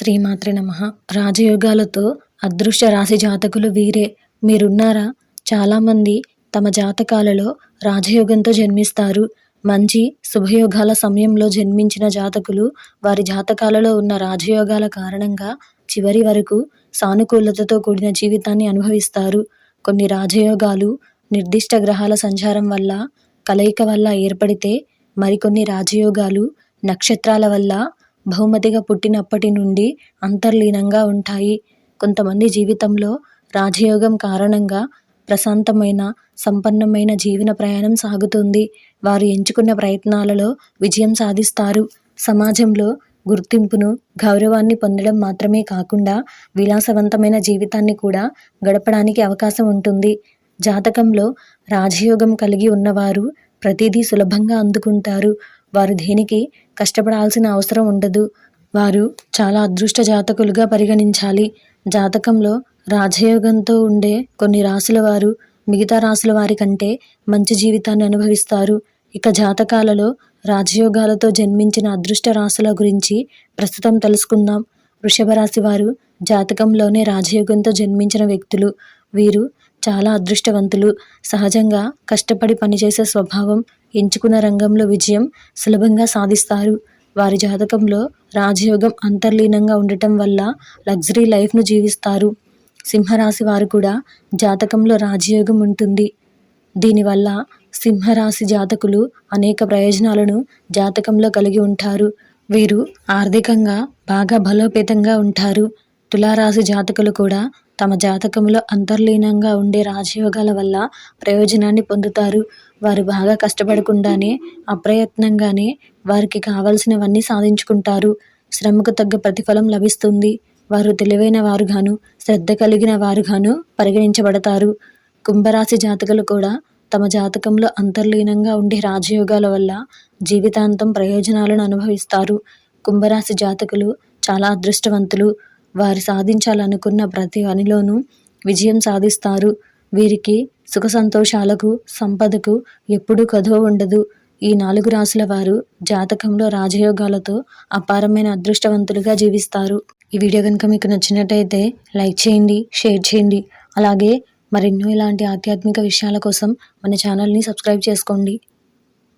శ్రీమాత్రే నమ. రాజయోగాలతో అదృశ్య రాశి జాతకులు వీరే. మీరున్నారా? చాలామంది తమ జాతకాలలో రాజయోగంతో జన్మిస్తారు. మంచి శుభయోగాల సమయంలో జన్మించిన జాతకులు వారి జాతకాలలో ఉన్న రాజయోగాల కారణంగా చివరి వరకు సానుకూలతతో కూడిన జీవితాన్ని అనుభవిస్తారు. కొన్ని రాజయోగాలు నిర్దిష్ట గ్రహాల సంచారం వల్ల కలయిక వల్ల ఏర్పడితే మరికొన్ని రాజయోగాలు నక్షత్రాల వల్ల బహుమతిగా పుట్టినప్పటి నుండి అంతర్లీనంగా ఉంటాయి. కొంతమంది జీవితంలో రాజయోగం కారణంగా ప్రశాంతమైన సంపన్నమైన జీవన ప్రయాణం సాగుతుంది. వారు ఎంచుకున్న ప్రయత్నాలలో విజయం సాధిస్తారు. సమాజంలో గుర్తింపును గౌరవాన్ని పొందడం మాత్రమే కాకుండా విలాసవంతమైన జీవితాన్ని కూడా గడపడానికి అవకాశం ఉంటుంది. జాతకంలో రాజయోగం కలిగి ఉన్నవారు ప్రతిదీ సులభంగా అందుకుంటారు. వారు దేనికి కష్టపడాల్సిన అవసరం ఉండదు. వారు చాలా అదృష్ట జాతకులుగా పరిగణించాలి. జాతకంలో రాజయోగంతో ఉండే కొన్ని రాసుల వారు మిగతా రాసుల వారి కంటే మంచి జీవితాన్ని అనుభవిస్తారు. ఇక జాతకాలలో రాజయోగాలతో జన్మించిన అదృష్ట రాసుల గురించి ప్రస్తుతం తెలుసుకుందాం. వృషభ రాశి వారు జాతకంలోనే రాజయోగంతో జన్మించిన వ్యక్తులు. వీరు చాలా అదృష్టవంతులు. సహజంగా కష్టపడి పనిచేసే స్వభావం ఎంచుకున్న రంగంలో విజయం సులభంగా సాధిస్తారు. వారి జాతకంలో రాజయోగం అంతర్లీనంగా ఉండటం వల్ల లగ్జరీ లైఫ్ను జీవిస్తారు. సింహరాశి వారు కూడా జాతకంలో రాజయోగం ఉంటుంది. దీనివల్ల సింహరాశి జాతకులు అనేక ప్రయోజనాలను జాతకంలో కలిగి ఉంటారు. వీరు ఆర్థికంగా బాగా బలోపేతంగా ఉంటారు. తులారాశి జాతకులు కూడా తమ జాతకంలో అంతర్లీనంగా ఉండే రాజయోగాల వల్ల ప్రయోజనాన్ని పొందుతారు. వారు బాగా కష్టపడకుండానే అప్రయత్నంగానే వారికి కావలసినవన్నీ సాధించుకుంటారు. శ్రమకు తగ్గ ప్రతిఫలం లభిస్తుంది. వారు తెలివైన వారుగాను శ్రద్ధ కలిగిన వారుగాను పరిగణించబడతారు. కుంభరాశి జాతకులు కూడా తమ జాతకంలో అంతర్లీనంగా ఉండే రాజయోగాల వల్ల జీవితాంతం ప్రయోజనాలను అనుభవిస్తారు. కుంభరాశి జాతకులు చాలా అదృష్టవంతులు. వారు సాధించాలనుకున్న ప్రతి పనిలోనూ విజయం సాధిస్తారు. వీరికి సుఖ సంతోషాలకు సంపదకు ఎప్పుడూ కదువ ఉండదు. ఈ నాలుగు రాసుల వారు జాతకంలో రాజయోగాలతో అపారమైన అదృష్టవంతులుగా జీవిస్తారు. ఈ వీడియో కనుక మీకు నచ్చినట్టయితే లైక్ చేయండి షేర్ చేయండి. అలాగే మరెన్నో ఇలాంటి ఆధ్యాత్మిక విషయాల కోసం మన ఛానల్ని సబ్స్క్రైబ్ చేసుకోండి.